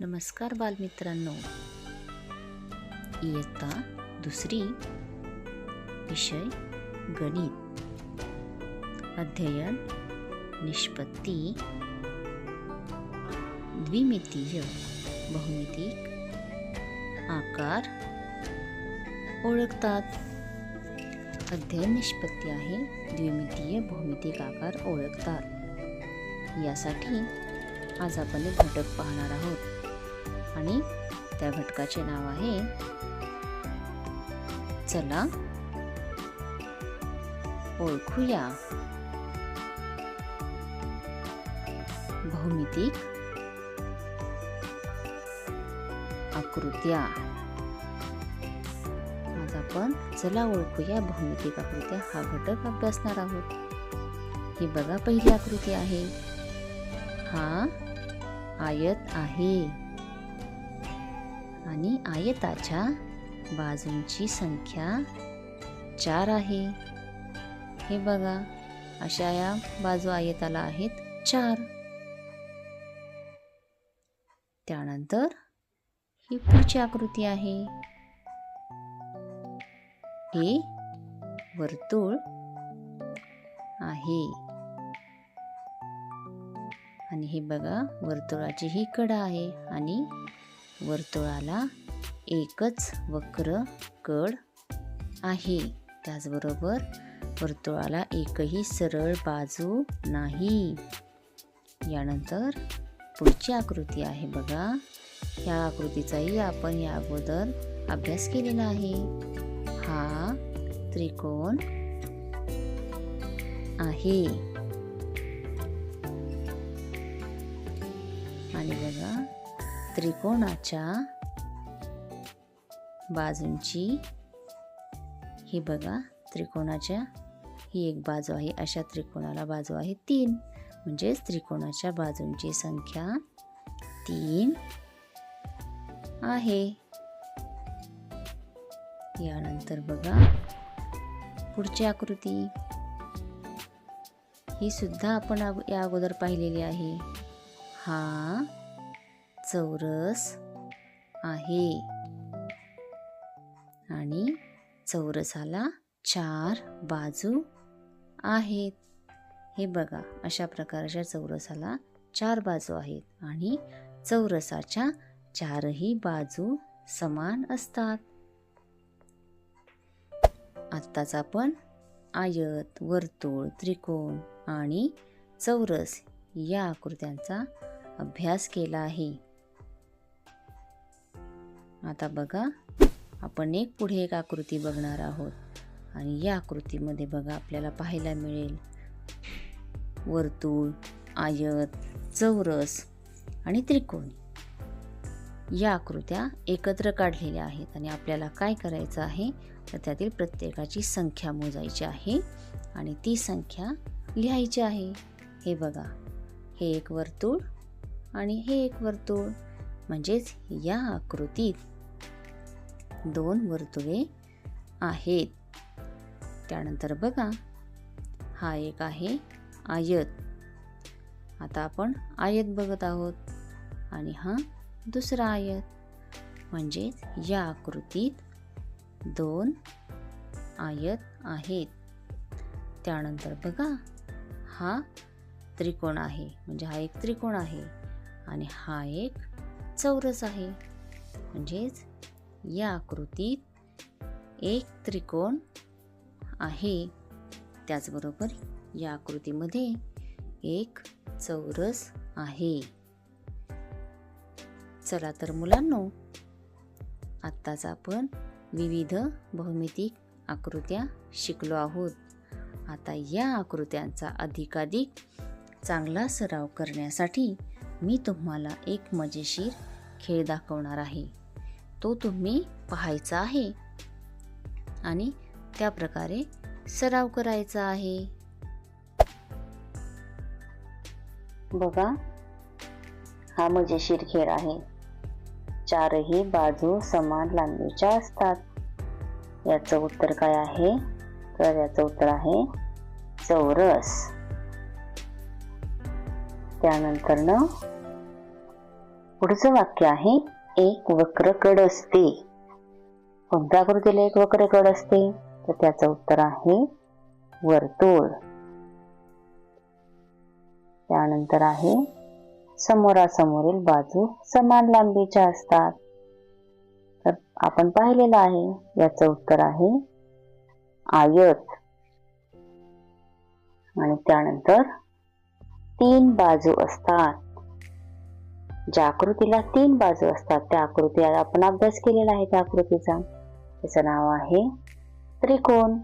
नमस्कार बालमित्रांनो. इयत्ता दुसरी विषय गणित. अध्ययन निष्पत्ती. द्विमितीय बहुमितिक आकार ओळखतात. अध्ययन निष्पत्ती आहे द्विमितीय बहुमितिक आकार ओळखतात. यासाठी आज आपण एक घटक पाहणार आहोत. आणि त्या घटकाचे नाव आहे. चला ओळखूया. भौमितिक आकृत्या. आज आपण चला ओळखूया भौमितिक आकृत्या. हा घटक अभ्यासणार आहोत. ही बघा पहिली आकृती आहे. हा आयत आहे. आणि आयताच्या बाजूंची संख्या चार आहे. हे बघा अशा या बाजू आयताला आहेत चार. त्यानंतर ही पुढची आकृती आहे. हे वर्तुळ आहे. आणि हे बघा वर्तुळाची ही कडा आहे आणि वर्तुळाला एकच वक्र कड आहे. त्याचबरोबर वर्तुळाला एकही सरळ बाजू नाही. यानंतर पुढची आकृती आहे बघा. या आकृतीचाही आपण या अगोदर अभ्यास केलेला आहे. हा त्रिकोण आहे. आणि बघा त्रिकोणाच्या बाजूंची. ही बघा त्रिकोणाच्या ही एक बाजू आहे अशा त्रिकोणाला बाजू आहे तीन. म्हणजेच त्रिकोणाच्या बाजूंची संख्या तीन आहे. यानंतर बघा पुढची आकृती. ही सुद्धा आपण अगो- या अगोदर पाहिलेली आहे. हा चौरस आहे. आणि चौरसाला चार बाजू आहेत. हे बघा अशा प्रकारच्या चौरसाला चार बाजू आहेत आणि चौरसाच्या चारही बाजू समान असतात. आत्ताच आपण आयत वर्तुळ त्रिकोण आणि चौरस या आकृत्यांचा अभ्यास केला आहे. आता बघा आपण एक पुढे एक आकृती बघणार आहोत. आणि या आकृतीमध्ये बघा आपल्याला पाहायला मिळेल वर्तुळ आयत चौरस आणि त्रिकोण. या आकृत्या एकत्र काढलेल्या आहेत आणि आपल्याला काय करायचं आहे? तर त्यातील प्रत्येकाची संख्या मोजायची आहे आणि ती संख्या लिहायची आहे. हे बघा हे एक वर्तुळ आणि हे एक वर्तुळ. म्हणजेच या आकृतीत दोन वर्तुळे आहेत. त्यानंतर बघा हा एक आहे आयत. आता आपण आयत बघत आहोत आणि हा दुसरा आयत. म्हणजेच या आकृतीत दोन आयत आहेत. त्यानंतर बघा हा त्रिकोण आहे. म्हणजे हा एक त्रिकोण आहे आणि हा एक चौरस आहे. म्हणजेच या आकृतीत एक त्रिकोण आहे. त्याचबरोबर या आकृतीमध्ये एक चौरस आहे. चला तर मुलांनो आत्ताच आपण विविध भौमितिक आकृत्या शिकलो आहोत. आता या आकृत्यांचा अधिकाधिक चांगला सराव करण्यासाठी मी तुम्हाला एक मजेशीर खेळ दाखवणार आहे. तो तुम्ही पाहायचा आहे. आणि त्या प्रकारे सराव करायचा आहे. बघा हा मजेशीर खेळ आहे. चारही बाजू समान लांबीच्या असतात. याचं उत्तर काय आहे? तर याचं उत्तर आहे चौरस. त्यानंतर पुढचं वाक्य आहे एक वक्र कड असते. कोणत्या आकृतीला एक वक्र कड असते? तर त्याचं उत्तर आहे वर्तुळ. त्यानंतर आहे समोरासमोरील बाजू समान लांबीच्या असतात. तर आपण पाहिलेलं आहे याचं उत्तर आहे आयत. आणि त्यानंतर तीन बाजू असतात. ज्या आकृतीला तीन बाजू असतात त्या आकृती आपण अभ्यास केलेला आहे त्या आकृतीचा. त्याचं नाव आहे त्रिकोण.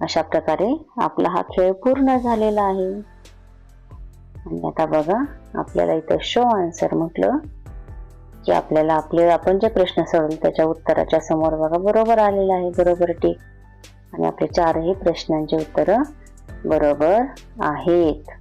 अशा प्रकारे आपला हा खेळ पूर्ण झालेला आहे. आणि आता बघा आपल्याला इथं शो आन्सर म्हटलं की आपल्याला आपले आपण जे प्रश्न सोडवले त्याच्या उत्तराच्या समोर बघा बरोबर आलेला आहे बरोबर टीक. आणि आपले चारही प्रश्नांची उत्तरं बरोबर आहेत.